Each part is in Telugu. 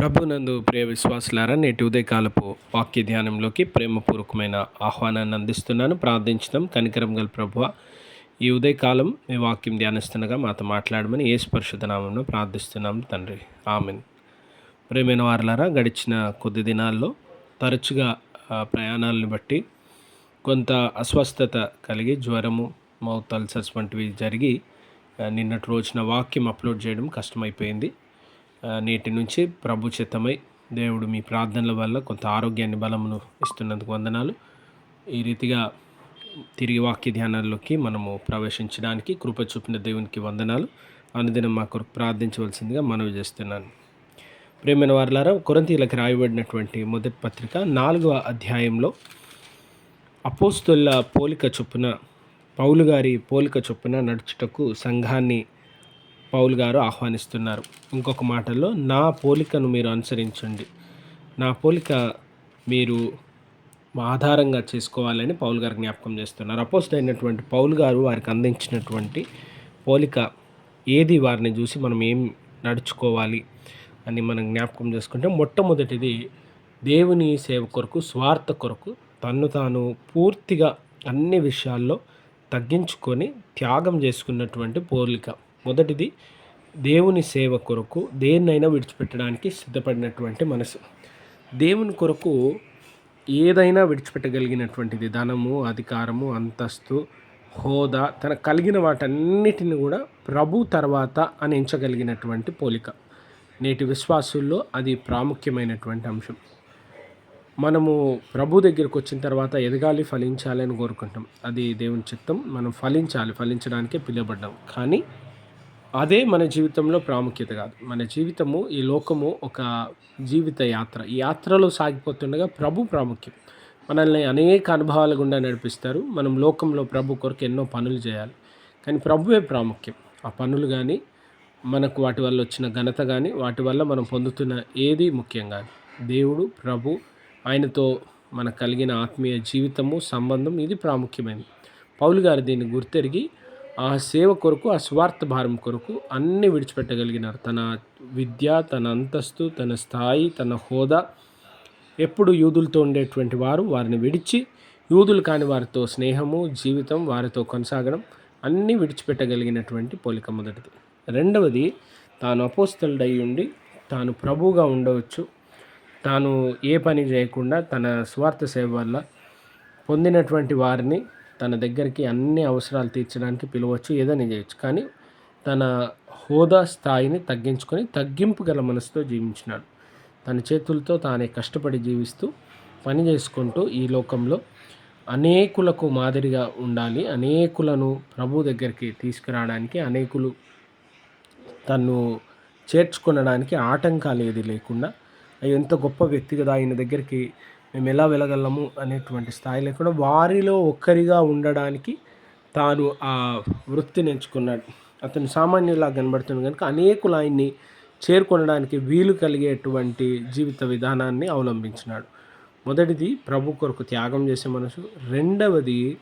ప్రభునందు ప్రియ విశ్వాసులారా నేటి ఉదయకాలపు వాక్య ధ్యానంలోకి ప్రేమపూర్వకమైన ఆహ్వానాన్ని అందిస్తున్నాను. ప్రార్థించడం కనికరం గల ప్రభువ ఈ ఉదయకాలం మీ వాక్యం ధ్యానిస్తుండగా మాతో మాట్లాడమని ఏ నామంలో ప్రార్థిస్తున్నాం తండ్రి. ఆమెన్. ప్రేమైన వారులారా గడిచిన కొద్ది దినాల్లో తరచుగా ప్రయాణాలను బట్టి కొంత అస్వస్థత కలిగి జ్వరము మౌత్ అల్సర్స్ వంటివి జరిగి నిన్నటి రోజున వాక్యం అప్లోడ్ చేయడం కష్టమైపోయింది. నేటి నుంచి ప్రభు చిత్తమై దేవుడు మీ ప్రార్థనల వల్ల కొంత ఆరోగ్యాన్ని బలమును ఇస్తున్నందుకు వందనాలు. ఈ రీతిగా తిరిగి వాక్య ధ్యానాల్లోకి మనము ప్రవేశించడానికి కృప చూపిన దేవునికి వందనాలు. అనుదినం మాకు ప్రార్థించవలసిందిగా మనవి చేస్తున్నాను. ప్రేమైన వారులారా కొరంతీలకు రాయబడినటువంటి మొదటి పత్రిక నాలుగవ అధ్యాయంలో అపోస్తుల పోలిక చొప్పున పౌలు గారి పోలిక చొప్పున నడుచుటకు సంఘాన్ని పౌల్ గారు ఆహ్వానిస్తున్నారు. ఇంకొక మాటల్లో నా పోలికను మీరు అనుసరించండి. నా పోలిక మీరు ఆధారంగా చేసుకోవాలని పౌల్ గారు జ్ఞాపకం చేస్తున్నారు. అపోస్ట్ అయినటువంటి పౌల్ గారు వారికి అందించినటువంటి పోలిక ఏది? వారిని చూసి మనం ఏం నడుచుకోవాలి అని మనం జ్ఞాపకం చేసుకుంటే మొట్టమొదటిది దేవుని సేవ కొరకు స్వార్థ కొరకు తన్ను తాను పూర్తిగా అన్ని విషయాల్లో తగ్గించుకొని త్యాగం చేసుకున్నటువంటి పోలిక. మొదటిది దేవుని సేవ కొరకు దేన్నైనా విడిచిపెట్టడానికి సిద్ధపడినటువంటి మనసు. దేవుని కొరకు ఏదైనా విడిచిపెట్టగలిగినటువంటిది ధనము అధికారము అంతస్తు హోదా తన కలిగిన వాటన్నిటిని కూడా ప్రభు తర్వాత అని ఎంచగలిగినటువంటి పోలిక. నేటి విశ్వాసుల్లో అది ప్రాముఖ్యమైనటువంటి అంశం. మనము ప్రభు దగ్గరికి వచ్చిన తర్వాత ఎదగాలి ఫలించాలి అని కోరుకుంటాం. అది దేవుని చిత్తం. మనం ఫలించాలి ఫలించడానికే పిలువబడ్డాం. కానీ అదే మన జీవితంలో ప్రాముఖ్యత కాదు. మన జీవితము ఈ లోకము ఒక జీవిత యాత్ర. ఈ యాత్రలో సాగిపోతుండగా ప్రభు ప్రాముఖ్యం. మనల్ని అనేక అనుభవాల గుండా నడిపిస్తారు. మనం లోకంలో ప్రభు కొరకు ఎన్నో పనులు చేయాలి. కానీ ప్రభువే ప్రాముఖ్యం. ఆ పనులు కానీ మనకు వాటి వల్ల వచ్చిన ఘనత కానీ వాటి వల్ల మనం పొందుతున్న ఏది ముఖ్యంగా దేవుడు ప్రభు ఆయనతో మనకు కలిగిన ఆత్మీయ జీవితము సంబంధం ఇది ప్రాముఖ్యమైనది. పౌలు గారు దీన్ని గుర్తెరిగి ఆ సేవ కొరకు ఆ స్వార్థ భారం కొరకు అన్ని విడిచిపెట్టగలిగినారు. తన విద్య తన అంతస్తు తన స్థాయి తన హోదా ఎప్పుడు యూదులతో ఉండేటువంటి వారు వారిని విడిచి యూదులు కాని వారితో స్నేహము జీవితం వారితో కొనసాగడం అన్నీ విడిచిపెట్టగలిగినటువంటి పోలిక మొదటిది. రెండవది తాను అపోస్తలుడై ఉండి తాను ప్రభువుగా ఉండవచ్చు. తాను ఏ పని చేయకుండా తన స్వార్థ సేవ వల్ల పొందినటువంటి వారిని తన దగ్గరికి అన్ని అవసరాలు తీర్చడానికి పిలవచ్చు ఏదైనా చేయొచ్చు. కానీ తన హోదా స్థాయిని తగ్గించుకొని తగ్గింపు గల మనసుతో జీవించినాడు. తన చేతులతో తానే కష్టపడి జీవిస్తూ పని చేసుకుంటూ ఈ లోకంలో అనేకులకు మాదిరిగా ఉండాలి. అనేకులను ప్రభు దగ్గరికి తీసుకురావడానికి అనేకులు తను చేర్చుకొనడానికి ఆటంకాలు ఏది లేకుండా ఎంత గొప్ప వ్యక్తి కదా ఆయన దగ్గరికి మేము ఎలా వెళ్ళగలము అనేటువంటి స్థాయి లేకుండా వారిలో ఒక్కరిగా ఉండడానికి తాను ఆ వృత్తిని ఎంచుకున్నాడు అతను సామాన్యులా కనబడుతుంది కనుక అనేకులు ఆయన్ని చేరుకొనడానికి వీలు కలిగేటువంటి జీవిత విధానాన్ని అవలంబించినాడు. మొదటిది ప్రభు కొరకు త్యాగం చేసే మనసు. రెండవది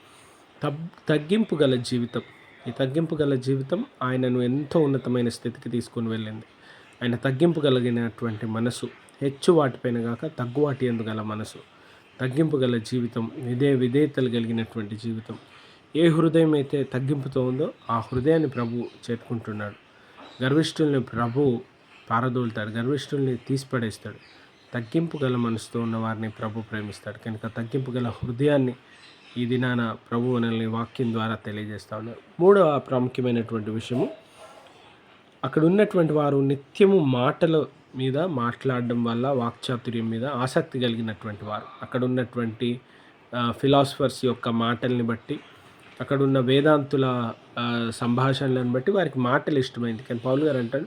తగ్ తగ్గింపు గల జీవితం. ఈ తగ్గింపు గల జీవితం ఆయనను ఎంతో ఉన్నతమైన స్థితికి తీసుకొని వెళ్ళింది. ఆయన తగ్గింపు కలిగినటువంటి మనసు. హెచ్చు వాటిపైన కాక తగ్గు వాటి మనసు. తగ్గింపు గల జీవితం ఇదే విధేయతలు కలిగినటువంటి జీవితం. ఏ హృదయం అయితే తగ్గింపుతో ఉందో ఆ హృదయాన్ని ప్రభు చేరుకుంటున్నాడు గర్విష్ఠుల్ని ప్రభు పారదోలుతాడు. గర్విష్ఠుల్ని తీసిపడేస్తాడు. తగ్గింపు గల మనసుతో ఉన్న వారిని ప్రభు ప్రేమిస్తాడు. కనుక తగ్గింపు గల హృదయాన్ని ఈ దినాన ప్రభు మనల్ని వాక్యం ద్వారా తెలియజేస్తా ఉన్నారు. మూడవ ప్రాముఖ్యమైనటువంటి విషయము అక్కడ ఉన్నటువంటి వారు నిత్యము మాటలు మీద మాట్లాడడం వల్ల వాక్చాతుర్యం మీద ఆసక్తి కలిగినటువంటి వారు. అక్కడ ఉన్నటువంటి ఫిలాసఫర్స్ యొక్క మాటల్ని బట్టి అక్కడ ఉన్న వేదాంతుల సంభాషణలను బట్టి వారికి మాటలు ఇష్టమైంది. కానీ పౌలు గారు అంటాడు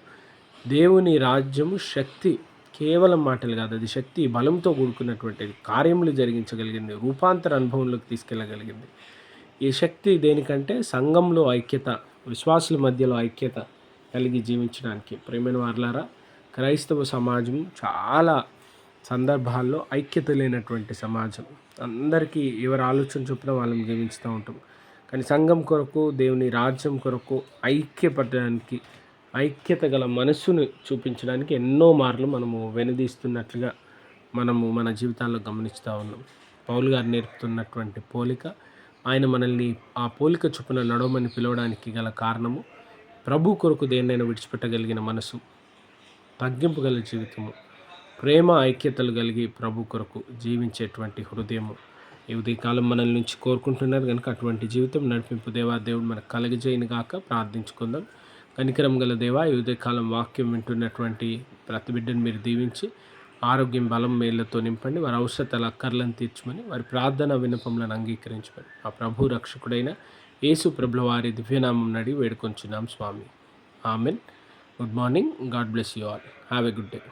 దేవుని రాజ్యము శక్తి కేవలం మాటలు కాదు. అది శక్తి బలంతో కూడుకున్నటువంటిది. కార్యములు జరిగించగలిగింది. రూపాంతర అనుభవంలోకి తీసుకెళ్ళగలిగింది. ఈ శక్తి దేనికంటే సంఘంలో ఐక్యత విశ్వాసుల మధ్యలో ఐక్యత కలిగి జీవించడానికి. ప్రేమైన వార్లారా క్రైస్తవ సమాజం చాలా సందర్భాల్లో ఐక్యత లేనటువంటి సమాజం. అందరికీ ఎవరి ఆలోచన చొప్పున వాళ్ళని జీవిస్తూ ఉంటాం. కానీ సంఘం కొరకు దేవుని రాజ్యం కొరకు ఐక్యపడడానికి ఐక్యత గల మనస్సును చూపించడానికి ఎన్నో మార్లు మనము వెనుదీస్తున్నట్లుగా మనము మన జీవితాల్లో గమనిస్తూ ఉన్నాం. పౌలు గారు నేర్పుతున్నటువంటి పోలిక ఆయన మనల్ని ఆ పోలిక చొప్పున నడవమని పిలవడానికి గల కారణము ప్రభు కొరకు దేన్నైనా విడిచిపెట్టగలిగిన మనసు. తగ్గింపు గల జీవితము ప్రేమ ఐక్యతలు కలిగి ప్రభు కొరకు జీవించేటువంటి హృదయము. ఈ ఉదయకాలం మనల్ నుంచి కోరుకుంటున్నారు కనుక అటువంటి జీవితం నడిపింపు దేవా దేవుడు మనకు కలగజేయను గాక ప్రార్థించుకుందాం. కనికరం గల దేవా ఈ ఉదయకాలం వాక్యం వింటున్నటువంటి ప్రతి బిడ్డను మీరు దీవించి ఆరోగ్యం బలం మేళ్ళతో నింపండి. వారి అవసరతల అక్కర్లను తీర్చమని వారి ప్రార్థన వినపములను అంగీకరించమని ఆ ప్రభు రక్షకుడైన యేసు ప్రభుల వారి దివ్యనామం నడి వేడుకొంచున్నాం స్వామి. Amen. good morning. God bless you all. Have a good day.